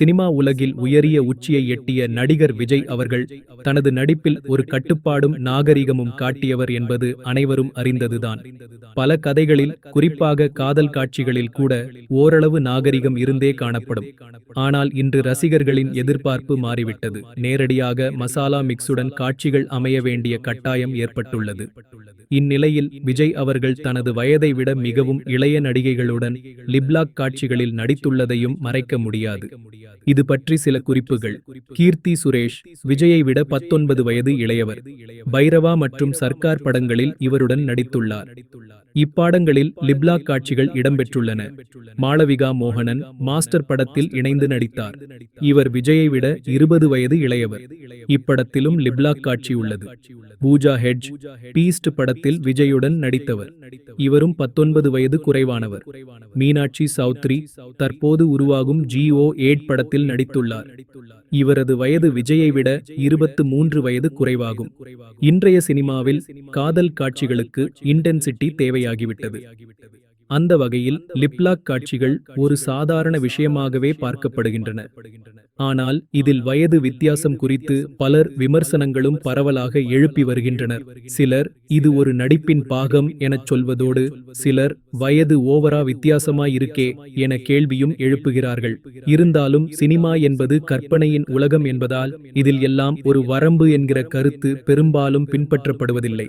Cinema உலகில் உயரிய உச்சியை எட்டிய நடிகர் விஜய் அவர்கள் தனது நடிப்பில் ஒரு கட்டுப்பாடும் நாகரிகமும் காட்டியவர் என்பது அனைவரும் அறிந்ததுதான். பல கதைகளில் குறிப்பாக காதல் காட்சிகளில் கூட ஓரளவு நாகரிகம் இருந்தே காணப்படும். ஆனால் இன்று ரசிகர்களின் எதிர்பார்ப்பு மாறிவிட்டது. நேரடியாக மசாலா மிக்ஸுடன் காட்சிகள் அமைய வேண்டிய கட்டாயம் ஏற்பட்டுள்ளது. இந்நிலையில் விஜய் அவர்கள் தனது வயதை விட மிகவும் இளைய நடிகைகளுடன் லிப்லாக் காட்சிகளில் நடித்துள்ளதையும் மறைக்க முடியாது. இது பற்றி சில குறிப்புகள். கீர்த்தி சுரேஷ் விஜயை விட பத்தொன்பது வயது இளையவர். பைரவா மற்றும் சர்க்கார் படங்களில் இவருடன் நடித்துள்ளார். இப்பாடங்களில் லிப்லா காட்சிகள் இடம்பெற்றுள்ளன. மாளவிகா மோகனன் மாஸ்டர் படத்தில் இணைந்து நடித்தார். இவர் விஜயை விட இருபது வயது இளையவர். இப்படத்திலும் லிப்லா காட்சி உள்ளது. பூஜா ஹெட்ஜ் பீஸ்ட் படத்தில் விஜயுடன் நடித்தவர். இவரும் பத்தொன்பது வயது குறைவானவர். மீனாட்சி சௌத்ரி தற்போது உருவாகும் ஜிஓ ஏட் படத்தில் நடித்துள்ளார். இவரது வயது விஜயை விட இருபத்து மூன்று வயது குறைவாகும். இன்றைய சினிமாவில் காதல் காட்சிகளுக்கு இன்டென்சிட்டி தேவை தேவையாகிவிட்டது அந்த வகையில் லிப்லாக் காட்சிகள் ஒரு சாதாரண விஷயமாகவே பார்க்கப்படுகின்றன. ஆனால் இதில் வயது வித்தியாசம் குறித்து பலர் விமர்சனங்களும் பரவலாக எழுப்பி வருகின்றனர். சிலர் இது ஒரு நடிப்பின் பாகம் எனச் சொல்வதோடு சிலர் வயது ஓவரா வித்தியாசமாயிருக்கே என கேள்வியும் எழுப்புகிறார்கள். இருந்தாலும் சினிமா என்பது கற்பனையின் உலகம் என்பதால் இதில் எல்லாம் ஒரு வரம்பு என்கிற கருத்து பெரும்பாலும் பின்பற்றப்படுவதில்லை.